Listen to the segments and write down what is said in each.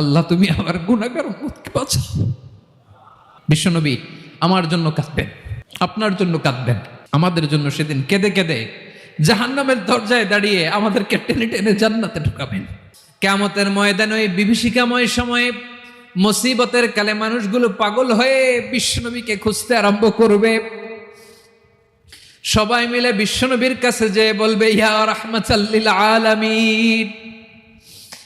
আল্লাহ, তুমি আমার গুণাগার উম্মতকে বাঁচাও। বিশ্বনবী, আমার জন্য কাঁদবেন, আপনার জন্য কাঁদবেন। আমাদের জন্য সেদিন কেঁদে কেঁদে জাহান্নামের দরজায় দাঁড়িয়ে আমাদেরকে টেনে টেনে জান্নাতে ঢুকাবেন। কেমতের ময়দানে ওই বিভীষিকাময় সময়ে মুসিবতের কালে মানুষগুলো পাগল হয়ে বিশ্বনবীকে খুঁজতে আরম্ভ করবে। সবাই মিলে বিশ্বনবীর কাছে যে বলবে, ইয়া রাহমাতাল্লিল আলামিন।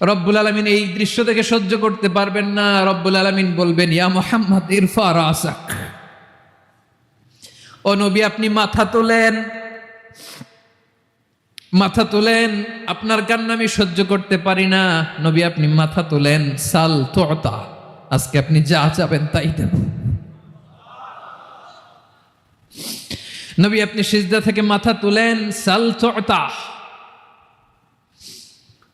রব্বুল আলমিন এই দৃশ্য থেকে সহ্য করতে পারবেন না। রব্বুল আলমিন বলবেন, ইয়া মোহাম্মদ, ইরফা রাসাক। ও নবী, আপনি মাথা তোলেন। মাথা তোলেন, আপনার কান্না আমি সহ্য করতে পারি না। নবী, আপনি মাথা তোলেন, সাল তোতা আজকে আপনি যা চাবেন তাই দেব। নবী, আপনি সিজদা থেকে মাথা তুলেন, সাল তোতা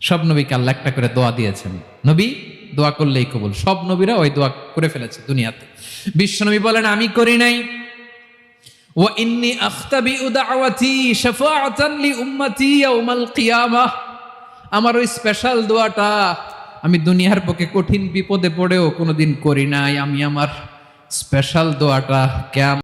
সব নবীকে আল্লাহ একটা করে দোয়া দিয়েছেন। নবী, দোয়া করলেই কবুল। সব নবীরা ওই দোয়া করে ফেলেছে দুনিয়াতে। বিশ্বনবী বলেন, আমি করি নাই। ও আমার ওই স্পেশাল দোয়াটা আমি দুনিয়ার পক্ষে কঠিন বিপদে পড়েও কোনোদিন করি নাই। আমি আমার স্পেশাল দোয়াটা কেমন